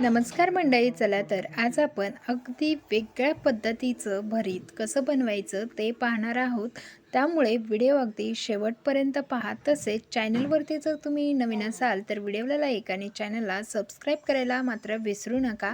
नमस्कार मंडळी चला तर आज आपण अगदी वेगळ्या पद्धतीचं भरीत कसं बनवायचं ते पाहणार आहोत. त्यामुळे व्हिडिओ अगदी शेवटपर्यंत पहा. तसेच चॅनलवरती जर तुम्ही नवीन असाल तर व्हिडिओला लाईक आणि चॅनलला सबस्क्राईब करायला मात्र विसरू नका.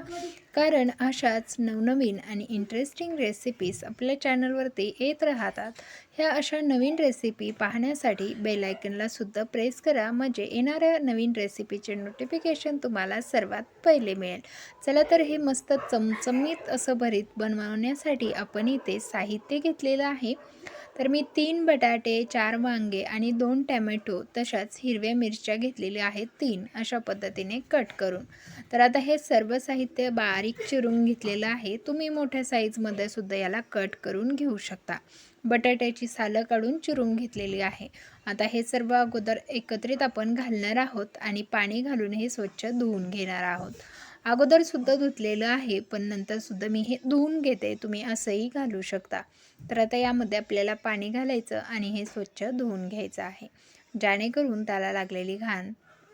कारण अशाच नवनवीन आणि इंटरेस्टिंग रेसिपीज आपल्या चॅनलवरती येत राहतात. ह्या अशा नवीन रेसिपी पाहण्यासाठी बेलायकनला सुद्धा प्रेस करा. म्हणजे येणाऱ्या नवीन रेसिपीचे नोटिफिकेशन तुम्हाला सर्वात पहिले मिळेल. चला तर हे मस्त चमचमीत असं भरीत बनवण्यासाठी आपण इथे साहित्य घेतलेलं आहे. तर मी तीन बटाटे चार वांगे आणि दोन टॅमॅटो तशाच हिरव्या मिरच्या घेतलेल्या आहेत तीन अशा पद्धतीने कट करून. तर आता हे सर्व साहित्य बारीक चिरून घेतलेलं आहे. तुम्ही मोठ्या साईजमध्ये सुद्धा याला कट करून घेऊ शकता. बटाट्याची सालं काढून चिरून घेतलेली आहे. आता हे सर्व अगोदर एकत्रित आपण घालणार आहोत आणि पाणी घालून हे स्वच्छ धुवून घेणार आहोत. अगोदर सुद्धा धुतलेलं आहे पण नंतर सुद्धा मी हे धुवून घेते. तुम्ही असंही घालू शकता. तर आता यामध्ये आपल्याला पाणी घालायचं आणि हे स्वच्छ धुवून घ्यायचं आहे. जेणेकरून त्याला लागलेली घाण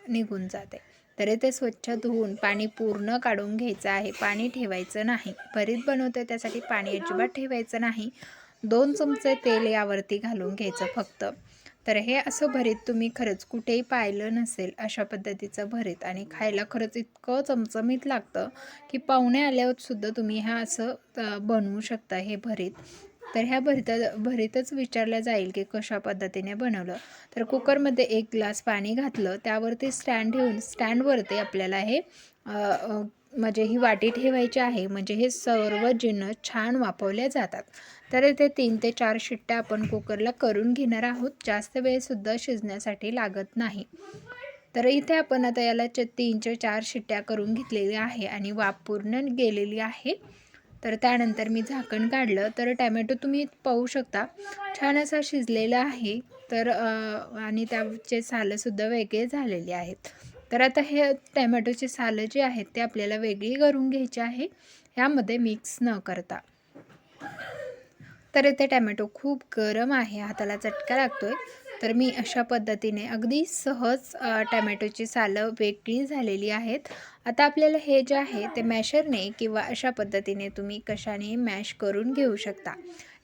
निघून जाते. तरी ते स्वच्छ धुवून पाणी पूर्ण काढून घ्यायचं आहे. पाणी ठेवायचं नाही. भरीत बनवतं त्यासाठी पाणी अजिबात ठेवायचं नाही. दोन चमचे तेल यावरती घालून घ्यायचं फक्त. तर हे असं भरीत तुम्ही खरंच कुठेही पाहिलं नसेल अशा पद्धतीचं भरीत. आणि खायला खरंच इतकं चमचमीत लागतं की पाहुणे आल्यावर सुद्धा तुम्ही ह्या असं बनवू शकता हे भरीत. तर ह्या भरीत भरीतच विचारलं जाईल की कशा पद्धतीने बनवलं. तर कुकरमध्ये एक ग्लास पाणी घातलं त्यावरती स्टँड ठेवून स्टँडवरती आपल्याला हे म्हणजे ही वाटी ठेवायची आहे. म्हणजे हे सर्व जिन्नस छान वापरले जातात. तर इथे तीन ते चार शिट्ट्या आपण कुकरला करून घेणार आहोत. जास्त वेळसुद्धा शिजण्यासाठी लागत नाही. तर इथे आपण आता याला च तीन ते चार शिट्ट्या करून घेतलेली आहे आणि वाफ पूर्ण गेलेली आहे. तर त्यानंतर मी झाकण काढलं. तर टॅमॅटो तुम्ही पाहू शकता. छान असा शिजलेला आहे. तर आणि त्याचे सालंसुद्धा वेगळे झालेले आहेत. तर आता हे टॅमॅटोचे सालं जे आहेत ते आपल्याला वेगळी करून घ्यायची आहे. ह्यामध्ये मिक्स न करता. तर इथे टॅमॅटो खूप गरम आहे हाताला चटका लागतोय. तर मी अशा पद्धतीने अगदी सहज टॅमॅटोची सालं वेगळी झालेली आहेत. आता आपल्याला हे जे आहे ते मॅशरने किंवा अशा पद्धतीने तुम्ही कशाने मॅश करून घेऊ शकता.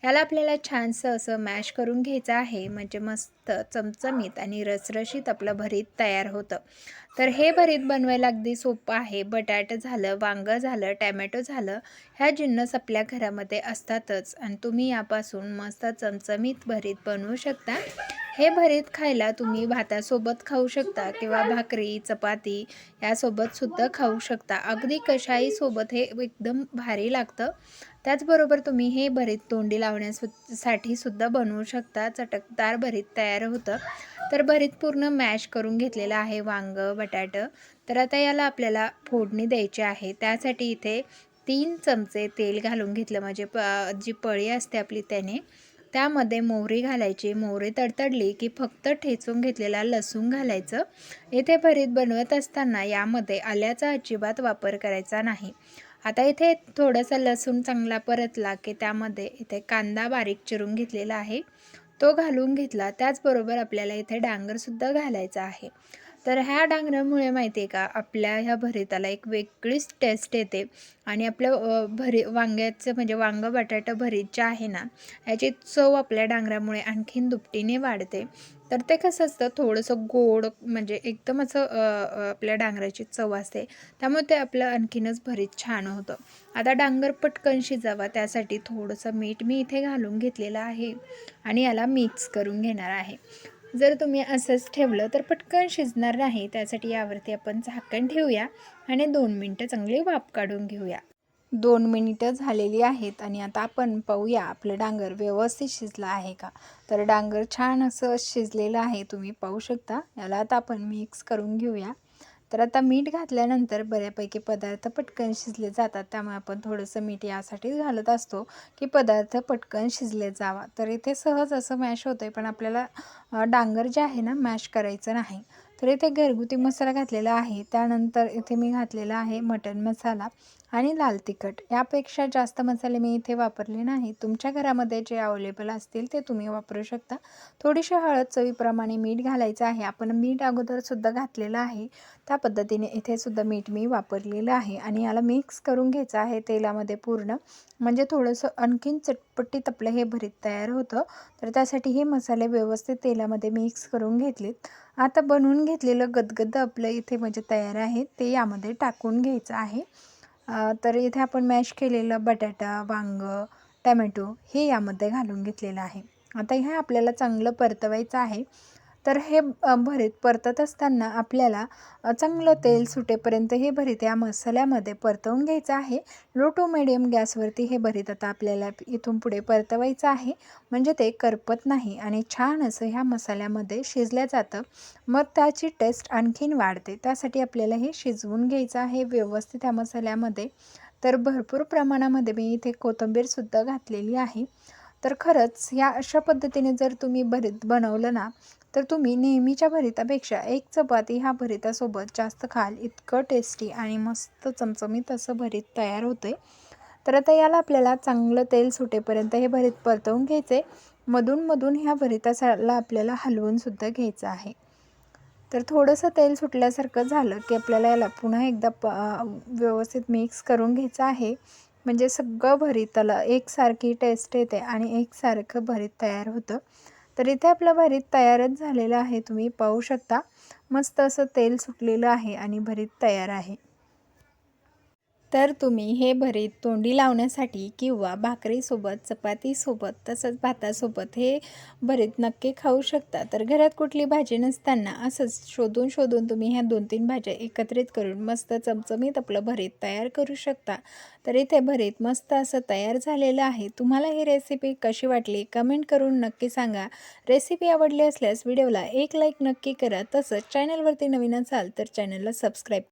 याला आपल्याला छानसं असं मॅश करून घ्यायचं आहे. म्हणजे मस्त चमचमीत आणि रसरशीत आपलं भरीत तयार होतं. तर हे भरीत बनवायला अगदी सोपं आहे. बटाटं झालं वांगं झालं टॅमॅटो झालं ह्या जिन्नस आपल्या घरामध्ये असतातच. आणि तुम्ही यापासून मस्त चमचमीत भरीत बनवू शकता. हे भरीत खायला तुम्ही भातासोबत खाऊ शकता किंवा भाकरी चपाती यासोबत सुद्धा खाऊ शकता. अगदी कशाही सोबत हे एकदम भारी लागतं. त्याचबरोबर तुम्ही हे भरीत तोंडी लावण्यासाठी सुद्धा बनवू शकता. चटकदार भरीत तयार होतं. तर भरीत पूर्ण मॅश करून घेतलेलं आहे वांगं बटाटं. तर आता याला आपल्याला फोडणी द्यायची आहे. त्यासाठी इथे तीन चमचे तेल घालून घेतलं. म्हणजे प जी पळी असते आपली त्याने. त्यामध्ये मोहरी घालायची. मोहरी तडतडली की फक्त ठेचून घेतलेला लसूण घालायचं. इथे भरीत बनवत असताना यामध्ये आल्याचा अजिबात वापर करायचा नाही. आता इथे थोडासा लसूण चांगला परतला की त्यामध्ये इथे कांदा बारीक चिरून घेतलेला आहे. तो घालून घेतला. त्याचबरोबर आपल्याला इथे डांगरसुद्धा घालायचा आहे. तर ह्या डांगरामुळे माहिती आहे का आपल्या ह्या भरीताला एक वेगळीच टेस्ट येते. आणि आपलं भरी वांग्याचं म्हणजे वांगं बटाटा भरीत जे आहे ना ह्याची चव आपल्या डांगरामुळे आणखीन दुपटीने वाढते. तर ते कसं असतं थोडंसं गोड म्हणजे एकदम असं आपल्या डांगराची चव असते. त्यामुळे ते आपलं आणखीनच भरीत छान होतं. आता डांगर पटकन शिजावा त्यासाठी थोडंसं मीठ मी इथे घालून घेतलेलं आहे. आणि याला मिक्स करून घेणार आहे. जर तुम्ही असंच ठेवलं तर पटकन शिजणार नाही. त्यासाठी यावरती आपण झाकण ठेवूया आणि दोन मिनटं चांगली वाफ काढून घेऊया. दोन मिनिटं झालेली आहेत आणि आता आपण पाहूया आपलं डांगर व्यवस्थित शिजलं आहे का? तर डांगर छान असं शिजलेलं आहे. तुम्ही पाहू शकता. याला आता आपण मिक्स करून घेऊया. तर आता मीठ घातल्यानंतर बऱ्यापैकी पदार्थ पटकन शिजले जातात. त्यामुळे आपण थोडंसं मीठ यासाठीच घालत असतो की पदार्थ पटकन शिजले जावा. तर इथे सहज असं मॅश होतं आहे पण आपल्याला डांगर जे आहे ना मॅश करायचं नाही. तर इथे घरगुती मसाला घातलेला आहे. त्यानंतर इथे मी घातलेला आहे मटण मसाला. आणि लाल तिखट. यापेक्षा जास्त मसाले मी इथे वापरले नाही. तुमच्या घरामध्ये जे अवेलेबल असतील ते तुम्ही वापरू शकता. थोडीशी हळद चवीप्रमाणे मीठ घालायचं आहे. आपण मीठ अगोदरसुद्धा घातलेलं आहे. त्या पद्धतीने इथे सुद्धा मीठ मी वापरलेलं आहे. आणि याला मिक्स करून घ्यायचं आहे तेलामध्ये पूर्ण. म्हणजे थोडंसं आणखीन चटपटीत आपलं हे भरीत तयार होतं. तर त्यासाठी हे मसाले व्यवस्थित तेलामध्ये मिक्स करून घेतलेत. आता बनवून घेतलेलं गदगद आपलं इथे म्हणजे तयार आहे. ते यामध्ये टाकून घ्यायचं आहे. तर इथे आपण मॅश केलेलं बटाटा वांग टमॅटो हे यामध्ये घालून घेतलेलं आहे. आता हे आपल्याला चांगलं परतवायचं आहे. तर हे भरीत परतत असताना आपल्याला चांगलं तेल सुटेपर्यंत हे भरीत या मसाल्यामध्ये परतवून घ्यायचं आहे. लो टू मिडियम गॅसवरती हे भरीत आता आपल्याला इथून पुढे परतवायचं आहे. म्हणजे ते करपत नाही आणि छान असं ह्या मसाल्यामध्ये शिजल्या जातं. मग त्याची टेस्ट आणखीन वाढते. त्यासाठी आपल्याला हे शिजवून घ्यायचं आहे व्यवस्थित ह्या मसाल्यामध्ये. तर भरपूर प्रमाणामध्ये मी इथे कोथिंबीरसुद्धा घातलेली आहे. तर खरंच ह्या अशा पद्धतीने जर तुम्ही भरीत बनवलं ना तर तुम्ही नेहमीच्या भरितापेक्षा एक चपाती ह्या भरितासोबत जास्त खाल इतकं टेस्टी आणि मस्त चमचमीत असं भरीत तयार होते तर आता याला आपल्याला चांगलं तेल सुटेपर्यंत हे भरीत परतवून घ्यायचे मधून ह्या भरिताला आपल्याला हलवूनसुद्धा घ्यायचं आहे. तर थोडंसं तेल सुटल्यासारखं झालं की आपल्याला याला पुन्हा एकदा प व्यवस्थित मिक्स करून घ्यायचं आहे. म्हणजे सगळं भरीताला एकसारखी टेस्ट येते आणि एकसारखं भरीत तयार होतं. तर इथे आपलं भरीत तयारच झालेलं आहे तुम्ही पाहू शकता. मस्त असं तेल सुटलेलं आहे आणि भरीत तयार आहे. तर तुम्ही हे भरीत तोंडी लावण्यासाठी किंवा भाकरीसोबत चपातीसोबत तसंच भातासोबत हे भरीत नक्की खाऊ शकता. तर घरात कुठली भाजी नसताना असंच शोधून शोधून तुम्ही ह्या दोन तीन भाज्या एकत्रित करून मस्त चमचमीत आपलं भरीत तयार करू शकता. तर इथे भरीत मस्त असं तयार झालेलं आहे. तुम्हाला ही रेसिपी कशी वाटली कमेंट करून नक्की सांगा. रेसिपी आवडली असल्यास व्हिडिओला एक लाईक नक्की करा. तसंच चॅनलवरती नवीन असाल तर चॅनलला सबस्क्राईब